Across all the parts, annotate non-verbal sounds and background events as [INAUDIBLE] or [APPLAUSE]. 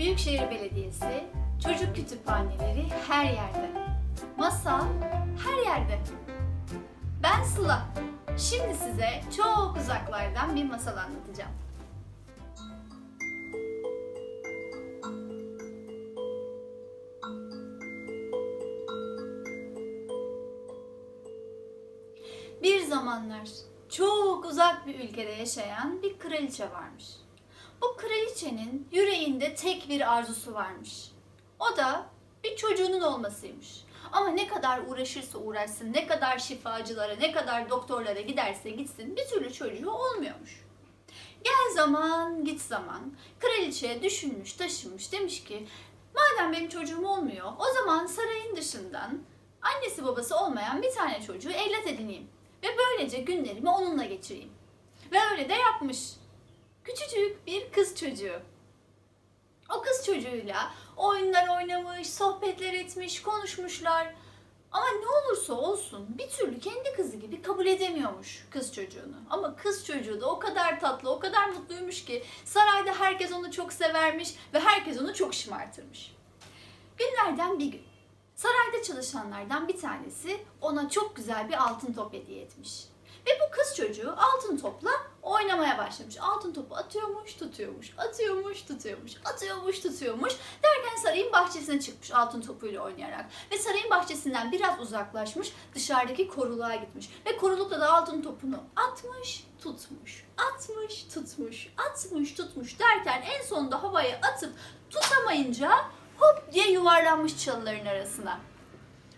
Büyükşehir Belediyesi çocuk kütüphaneleri her yerde. Masal her yerde. Ben Sıla. Şimdi size çok uzaklardan bir masal anlatacağım. Bir zamanlar çok uzak bir ülkede yaşayan bir kraliçe varmış. Bu kraliçenin yüreğinde tek bir arzusu varmış. O da bir çocuğunun olmasıymış. Ama ne kadar uğraşırsa uğraşsın, ne kadar şifacılara, ne kadar doktorlara giderse gitsin bir türlü çocuğu olmuyormuş. Gel zaman, git zaman. Kraliçe düşünmüş, taşınmış, demiş ki madem benim çocuğum olmuyor, o zaman sarayın dışından annesi babası olmayan bir tane çocuğu evlat edineyim. Ve böylece günlerimi onunla geçireyim. Ve öyle de yapmış. Küçücük bir kız çocuğu. O kız çocuğuyla oyunlar oynamış, sohbetler etmiş, konuşmuşlar. Ama ne olursa olsun bir türlü kendi kızı gibi kabul edemiyormuş kız çocuğunu. Ama kız çocuğu da o kadar tatlı, o kadar mutluymuş ki sarayda herkes onu çok severmiş ve herkes onu çok şımartırmış. Günlerden bir gün sarayda çalışanlardan bir tanesi ona çok güzel bir altın top hediye etmiş. Ve bu kız çocuğu altın topla oynamaya başlamış. Altın topu atıyormuş, tutuyormuş, atıyormuş, tutuyormuş, atıyormuş, tutuyormuş. Derken sarayın bahçesine çıkmış altın topuyla oynayarak. Ve sarayın bahçesinden biraz uzaklaşmış, dışarıdaki koruluğa gitmiş. Ve korulukta da altın topunu atmış, tutmuş, atmış, tutmuş, atmış, tutmuş derken en sonunda havaya atıp tutamayınca hop diye yuvarlanmış çalıların arasına.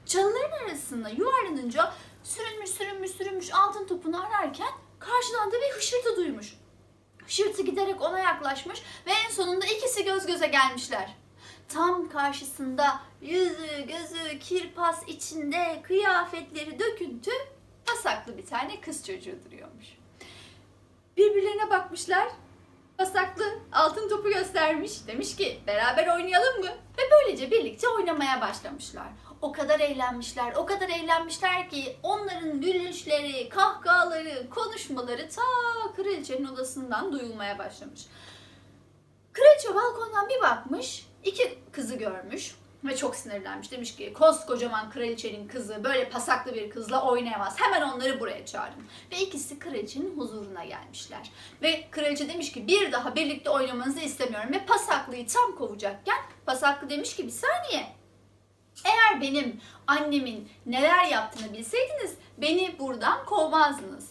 Çalıların arasında yuvarlanınca sürünmüş sürünmüş sürünmüş altın topunu ararken karşıdan da bir hışırtı duymuş. Hışırtı giderek ona yaklaşmış ve en sonunda ikisi göz göze gelmişler. Tam karşısında yüzü gözü kirpas içinde kıyafetleri döküntü pasaklı bir tane kız çocuğu duruyormuş. Birbirlerine bakmışlar. Pasaklı altın topu göstermiş. Demiş ki beraber oynayalım mı? Ve böylece birlikte oynamaya başlamışlar. O kadar eğlenmişler, o kadar eğlenmişler ki onların gülüşleri, kahkahaları, konuşmaları ta kraliçenin odasından duyulmaya başlamış. Kraliçe balkondan bir bakmış, iki kızı görmüş ve çok sinirlenmiş. Demiş ki koskocaman kraliçenin kızı böyle pasaklı bir kızla oynayamaz. Hemen onları buraya çağırın. Ve ikisi kraliçenin huzuruna gelmişler. Ve kraliçe demiş ki bir daha birlikte oynamanızı istemiyorum. Ve pasaklıyı tam kovacakken pasaklı demiş ki bir saniye. Eğer benim annemin neler yaptığını bilseydiniz beni buradan kovmazdınız.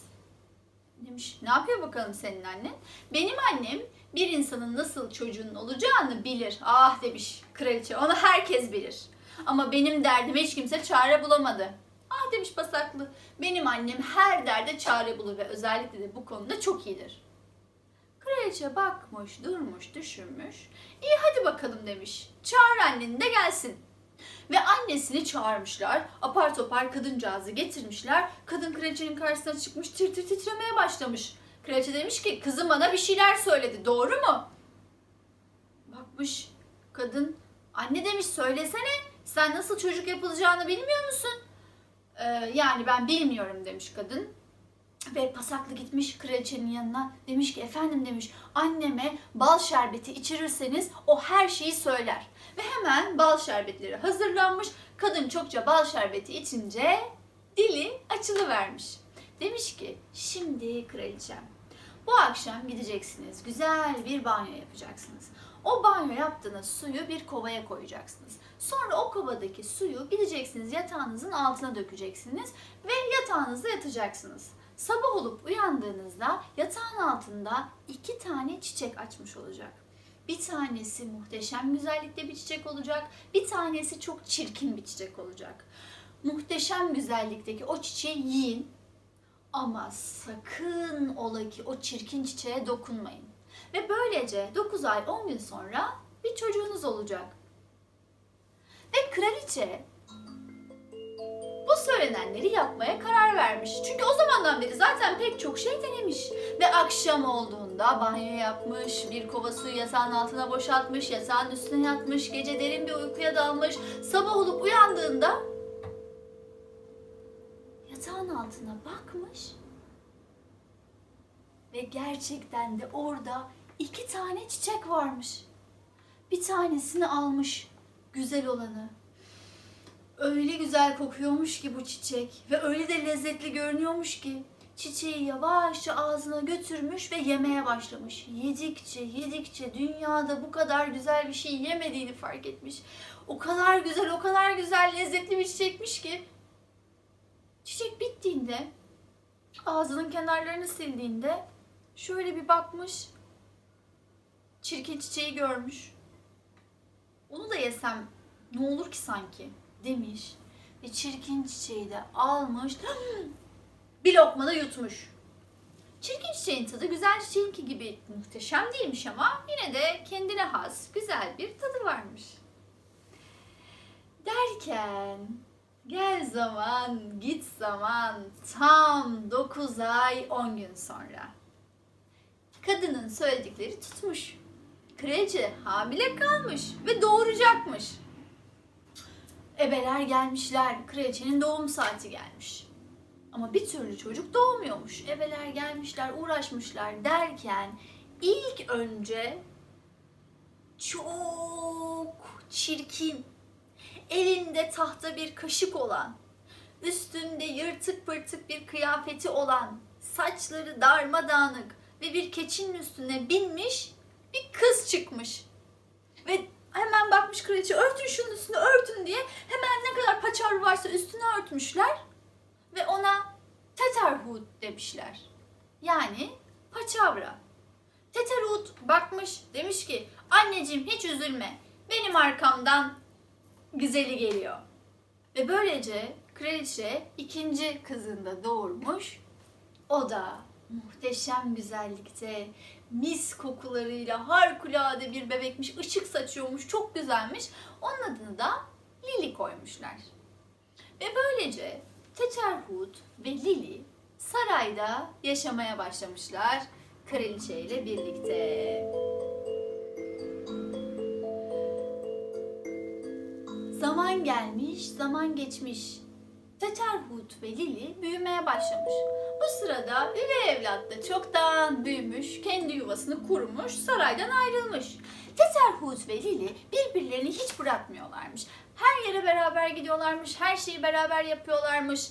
Demiş ne yapıyor bakalım senin annen? Benim annem bir insanın nasıl çocuğunun olacağını bilir. Ah demiş kraliçe onu herkes bilir. Ama benim derdime hiç kimse çare bulamadı. Ah demiş pasaklı benim annem her derde çare bulur ve özellikle de bu konuda çok iyidir. Kraliçe bakmış, durmuş, düşünmüş. İyi hadi bakalım demiş. Çağır anneni de gelsin. Ve annesini çağırmışlar. Apar topar kadıncağızı getirmişler. Kadın kraliçenin karşısına çıkmış tir tir titremeye başlamış. Kraliçe demiş ki kızım bana bir şeyler söyledi doğru mu? Bakmış kadın anne demiş söylesene sen nasıl çocuk yapılacağını bilmiyor musun? Ee, yani ben bilmiyorum demiş kadın. Ve pasaklı gitmiş kraliçenin yanına demiş ki efendim demiş anneme bal şerbeti içirirseniz o her şeyi söyler. Ve hemen bal şerbetleri hazırlanmış. Kadın çokça bal şerbeti içince dili açılıvermiş. Demiş ki şimdi kraliçem bu akşam gideceksiniz güzel bir banyo yapacaksınız. O banyo yaptığınız suyu bir kovaya koyacaksınız. Sonra o kovadaki suyu gideceksiniz yatağınızın altına dökeceksiniz ve yatağınızda yatacaksınız. Sabah olup uyandığınızda yatağın altında iki tane çiçek açmış olacak. Bir tanesi muhteşem güzellikte bir çiçek olacak, bir tanesi çok çirkin bir çiçek olacak. Muhteşem güzellikteki o çiçeği yiyin ama sakın ola ki o çirkin çiçeğe dokunmayın. Ve böylece 9 ay 10 gün sonra bir çocuğunuz olacak. Ve kraliçe söylenenleri yapmaya karar vermiş. Çünkü o zamandan beri zaten pek çok şey denemiş. Ve akşam olduğunda banyo yapmış, bir kova suyu yatağın altına boşaltmış, yatağın üstüne yatmış, gece derin bir uykuya dalmış. Sabah olup uyandığında yatağın altına bakmış ve gerçekten de orada iki tane çiçek varmış. bir tanesini almış güzel olanı. Öyle güzel kokuyormuş ki bu çiçek ve öyle de lezzetli görünüyormuş ki çiçeği yavaşça ağzına götürmüş ve yemeye başlamış. Yedikçe yedikçe dünyada bu kadar güzel bir şey yemediğini fark etmiş. O kadar güzel, o kadar güzel, lezzetli bir çiçekmiş ki çiçek bittiğinde ağzının kenarlarını sildiğinde şöyle bir bakmış. Çirkin çiçeği görmüş. Onu da yesem ne olur ki sanki demiş. Ve çirkin çiçeği de almış. [GASPS] bir lokma da yutmuş. Çirkin çiçeğin tadı güzel çiçeğinki gibi muhteşem değilmiş ama yine de kendine has güzel bir tadı varmış. Derken gel zaman git zaman tam 9 ay 10 gün sonra. Kadının söyledikleri tutmuş. Kraliçe hamile kalmış ve doğuracakmış. Ebeler gelmişler, kraliçenin doğum saati gelmiş. Ama bir türlü çocuk doğmuyormuş. Ebeler gelmişler, uğraşmışlar derken ilk önce çok çirkin, elinde tahta bir kaşık olan, üstünde yırtık pırtık bir kıyafeti olan, saçları darmadağınık ve bir keçinin üstüne binmiş bir kız çıkmış. Ve hemen bakmış kraliçe örtün şunun üstünü örtün diye hemen ne kadar paçavra varsa üstüne örtmüşler ve ona Teterhut demişler. Yani paçavra. Teterhut bakmış demiş ki anneciğim hiç üzülme benim arkamdan güzeli geliyor. Ve böylece kraliçe ikinci kızını da doğurmuş. O da muhteşem güzellikte, mis kokularıyla harikulade bir bebekmiş, ışık saçıyormuş, çok güzelmiş. Onun adını da Lili koymuşlar. Ve böylece Teçerhut ve Lili sarayda yaşamaya başlamışlar kraliçe ile birlikte. Zaman gelmiş, zaman geçmiş. Teterhut ve Lili büyümeye başlamış. Bu sırada üvey evlat da çoktan büyümüş, kendi yuvasını kurmuş, saraydan ayrılmış. Teterhut ve Lili birbirlerini hiç bırakmıyorlarmış. Her yere beraber gidiyorlarmış, her şeyi beraber yapıyorlarmış.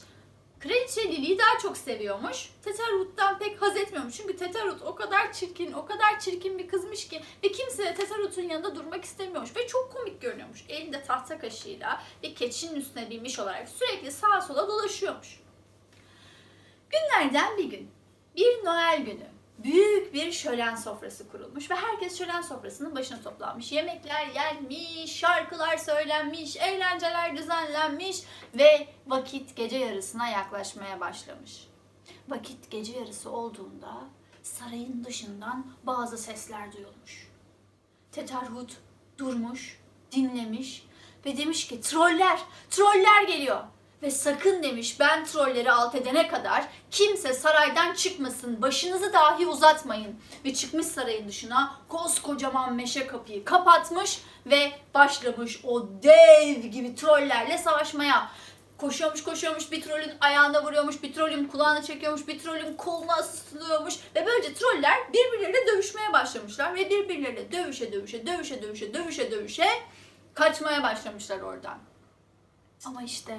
Kraliçe Lili'yi daha çok seviyormuş. Teterhut'tan pek haz etmiyormuş. Çünkü Teterhut o kadar çirkin, o kadar çirkin bir kızmış ki ve kimse de Teterhut'un yanında durmak istemiyormuş ve çok komik görünüyormuş. Elinde tahta kaşığıyla ve keçinin üstüne binmiş olarak sürekli sağa sola dolaşıyormuş. Günlerden bir gün, bir Noel günü büyük bir şölen sofrası kurulmuş ve herkes şölen sofrasının başına toplanmış. Yemekler yenmiş, şarkılar söylenmiş, eğlenceler düzenlenmiş ve vakit gece yarısına yaklaşmaya başlamış. Vakit gece yarısı olduğunda sarayın dışından bazı sesler duyulmuş. Teterhut durmuş, dinlemiş ve demiş ki troller, troller geliyor. Ve sakın demiş ben trolleri alt edene kadar kimse saraydan çıkmasın, başınızı dahi uzatmayın. Ve çıkmış sarayın dışına koskocaman meşe kapıyı kapatmış ve başlamış o dev gibi trollerle savaşmaya. Koşuyormuş koşuyormuş bir trollün ayağına vuruyormuş, bir trollün kulağına çekiyormuş, bir trollün koluna asılıyormuş. Ve böylece troller birbirleriyle dövüşmeye başlamışlar. Ve birbirleriyle dövüşe dövüşe dövüşe dövüşe dövüşe dövüşe kaçmaya başlamışlar oradan. Ama işte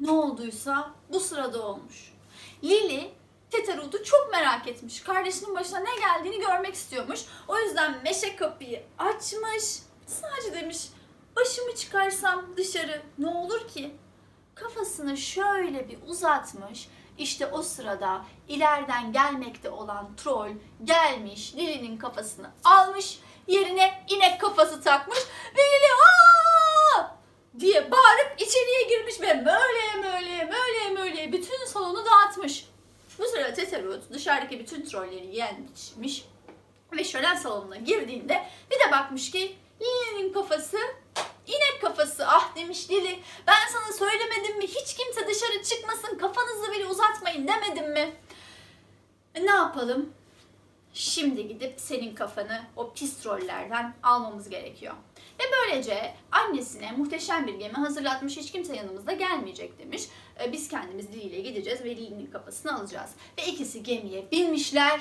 ne olduysa bu sırada olmuş. Lily Teterut'u çok merak etmiş. Kardeşinin başına ne geldiğini görmek istiyormuş. O yüzden meşe kapıyı açmış. Sadece demiş başımı çıkarsam dışarı ne olur ki? Kafasını şöyle bir uzatmış. İşte o sırada ileriden gelmekte olan troll gelmiş Lily'nin kafasını almış. Yerine inek kafası takmış ve Lily aa diye bağırıp içeriye girmiş ve böyle böyle böyle böyle bütün salonu dağıtmış. Bu sırada Teterut dışarıdaki bütün trolleri yenmiş ve şölen salonuna girdiğinde bir de bakmış ki Lily'nin kafası inek kafası. Ah demiş Lili ben sana söylemedim mi hiç kimse dışarı çıkmasın kafanızı bile uzatmayın demedim mi? E, ne yapalım? Şimdi gidip senin kafanı o pis trollerden almamız gerekiyor. Ve böylece annesine muhteşem bir gemi hazırlatmış. Hiç kimse yanımızda gelmeyecek demiş. E, Biz kendimiz Lili ile gideceğiz ve Lili'nin kafasını alacağız. Ve ikisi gemiye binmişler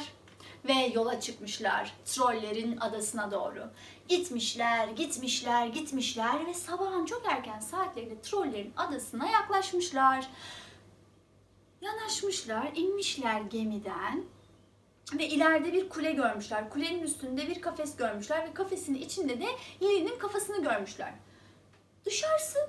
ve yola çıkmışlar trollerin adasına doğru. Gitmişler, gitmişler, gitmişler ve sabahın çok erken saatlerinde trollerin adasına yaklaşmışlar. Yanaşmışlar, inmişler gemiden ve ileride bir kule görmüşler. Kulenin üstünde bir kafes görmüşler ve kafesin içinde de Lili'nin kafasını görmüşler. Dışarısı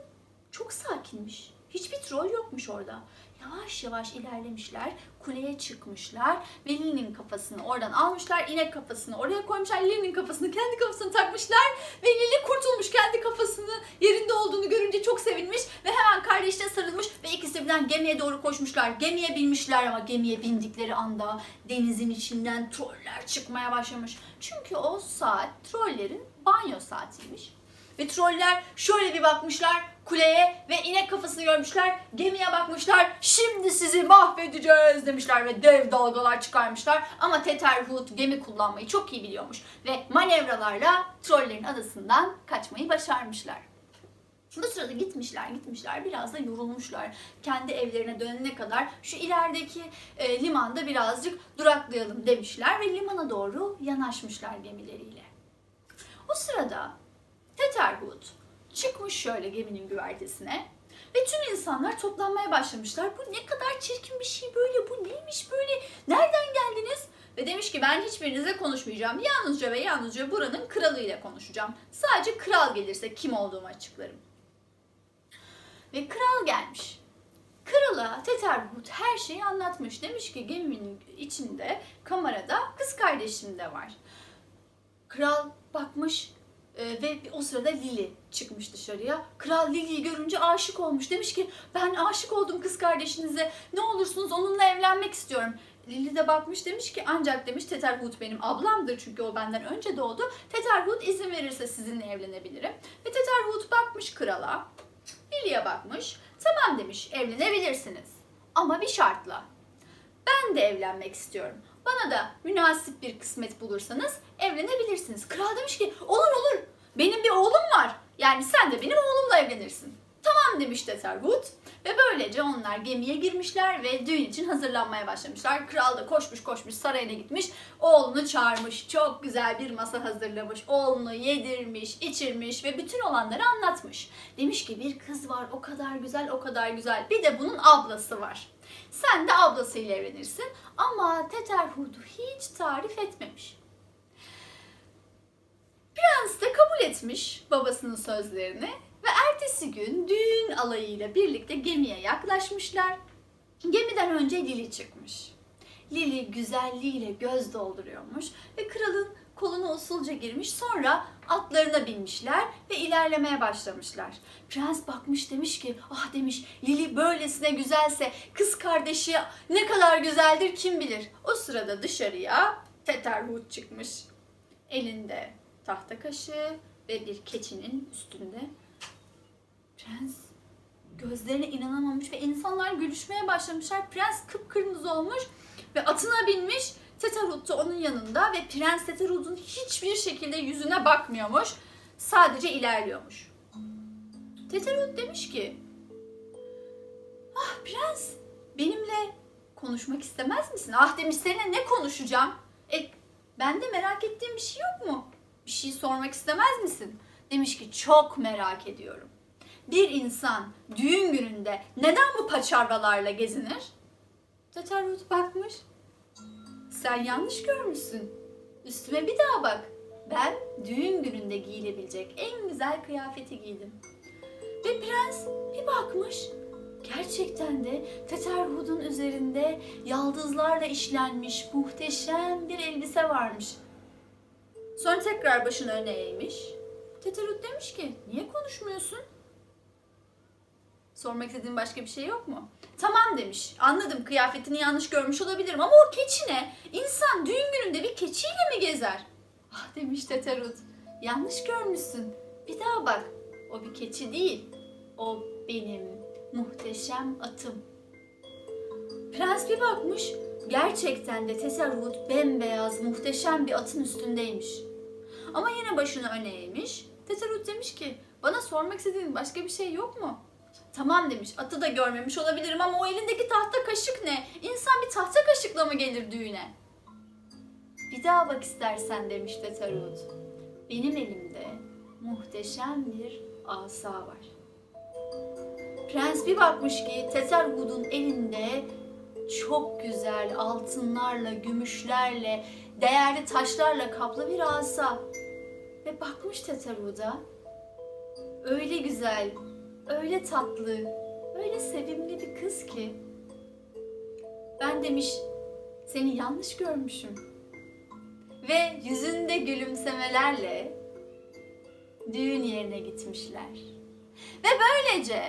çok sakinmiş. Hiçbir troll yokmuş orada. Yavaş yavaş ilerlemişler, kuleye çıkmışlar ve Lili'nin kafasını oradan almışlar, inek kafasını oraya koymuşlar, Lili'nin kafasını kendi kafasına takmışlar ve Lili kurtulmuş kendi kafasını yerinde olduğunu görünce çok sevinmiş ve hemen kardeşine sarılmış ve ikisi birden gemiye doğru koşmuşlar. Gemiye binmişler ama gemiye bindikleri anda denizin içinden troller çıkmaya başlamış. Çünkü o saat trollerin banyo saatiymiş. Ve troller şöyle bir bakmışlar kuleye ve inek kafasını görmüşler. Gemiye bakmışlar. Şimdi sizi mahvedeceğiz demişler ve dev dalgalar çıkarmışlar. Ama Tetherhood gemi kullanmayı çok iyi biliyormuş. Ve manevralarla trollerin adasından kaçmayı başarmışlar. Bu sırada gitmişler gitmişler biraz da yorulmuşlar. Kendi evlerine dönene kadar şu ilerideki e, limanda birazcık duraklayalım demişler ve limana doğru yanaşmışlar gemileriyle. O sırada Tetherhood çıkmış şöyle geminin güvertesine ve tüm insanlar toplanmaya başlamışlar. Bu ne kadar çirkin bir şey böyle, bu neymiş böyle, nereden geldiniz? Ve demiş ki ben hiçbirinize konuşmayacağım. Yalnızca ve yalnızca buranın kralıyla konuşacağım. Sadece kral gelirse kim olduğumu açıklarım. Ve kral gelmiş. Krala Tetherhood her şeyi anlatmış. Demiş ki geminin içinde kamerada kız kardeşim de var. Kral bakmış e, ve o sırada Lily çıkmış dışarıya. Kral Lily'yi görünce aşık olmuş. Demiş ki ben aşık oldum kız kardeşinize. Ne olursunuz onunla evlenmek istiyorum. Lily de bakmış demiş ki ancak demiş Tetherhood benim ablamdır çünkü o benden önce doğdu. Tetherhood izin verirse sizinle evlenebilirim. Ve Tetherhood bakmış krala. Lily'ye bakmış. Tamam demiş evlenebilirsiniz. Ama bir şartla. Ben de evlenmek istiyorum. Bana da münasip bir kısmet bulursanız evlenebilirsiniz. Kral demiş ki olur olur. Benim bir oğlum var. Yani sen de benim oğlumla evlenirsin. Tamam demiş Tetherwood. Ve böylece onlar gemiye girmişler ve düğün için hazırlanmaya başlamışlar. Kral da koşmuş koşmuş sarayına gitmiş. Oğlunu çağırmış. Çok güzel bir masa hazırlamış. Oğlunu yedirmiş, içirmiş ve bütün olanları anlatmış. Demiş ki bir kız var o kadar güzel o kadar güzel. Bir de bunun ablası var. Sen de ablasıyla evlenirsin. Ama Tetherhood'u hiç tarif etmemiş. Prens de kabul etmiş babasının sözlerini ve ertesi gün düğün alayıyla birlikte gemiye yaklaşmışlar. Gemiden önce Lili çıkmış. Lili güzelliğiyle göz dolduruyormuş ve kralın usulca girmiş sonra atlarına binmişler ve ilerlemeye başlamışlar. Prens bakmış demiş ki ah demiş Lili böylesine güzelse kız kardeşi ne kadar güzeldir kim bilir. O sırada dışarıya Tetherhood çıkmış. Elinde tahta kaşığı ve bir keçinin üstünde. Prens gözlerine inanamamış ve insanlar gülüşmeye başlamışlar. Prens kıpkırmızı olmuş ve atına binmiş. Tetherhood da onun yanında ve Prens Tetherhood'un hiçbir şekilde yüzüne bakmıyormuş. Sadece ilerliyormuş. Tetherhood demiş ki Ah prens benimle konuşmak istemez misin? Ah demiş seninle ne konuşacağım? E ben de merak ettiğim bir şey yok mu? Bir şey sormak istemez misin? Demiş ki çok merak ediyorum. Bir insan düğün gününde neden bu paçavralarla gezinir? Tetherhood bakmış. Sen yanlış görmüşsün. Üstüme bir daha bak. Ben düğün gününde giyilebilecek en güzel kıyafeti giydim. Ve prens bir bakmış. Gerçekten de Tetherhood'un üzerinde yaldızlarla işlenmiş muhteşem bir elbise varmış. Sonra tekrar başını öne eğmiş. Tetherhood demiş ki niye konuşmuyorsun? Sormak istediğin başka bir şey yok mu? Tamam demiş. Anladım kıyafetini yanlış görmüş olabilirim ama o keçi ne? İnsan düğün gününde bir keçiyle mi gezer? Ah demiş Teterut. Yanlış görmüşsün. Bir daha bak. O bir keçi değil. O benim muhteşem atım. Prens bir bakmış. Gerçekten de Teserhut bembeyaz muhteşem bir atın üstündeymiş. Ama yine başını öne eğmiş. Teserhut demiş ki bana sormak istediğin başka bir şey yok mu? Tamam demiş. Atı da görmemiş olabilirim ama o elindeki tahta kaşık ne? İnsan bir tahta kaşıkla mı gelir düğüne? bir daha bak istersen demiş Tetarut. Benim elimde muhteşem bir asa var. Prens bir bakmış ki Teterwood'un elinde çok güzel altınlarla, gümüşlerle, değerli taşlarla kaplı bir asa. Ve bakmış Teterwood'a. Öyle güzel, öyle tatlı, öyle sevimli bir kız ki. Ben demiş seni yanlış görmüşüm. Ve yüzünde gülümsemelerle düğün yerine gitmişler. Ve böylece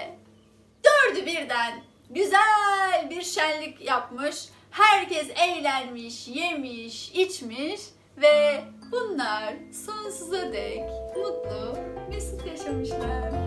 dördü birden güzel bir şenlik yapmış. Herkes eğlenmiş, yemiş, içmiş ve bunlar sonsuza dek mutlu, mesut yaşamışlar.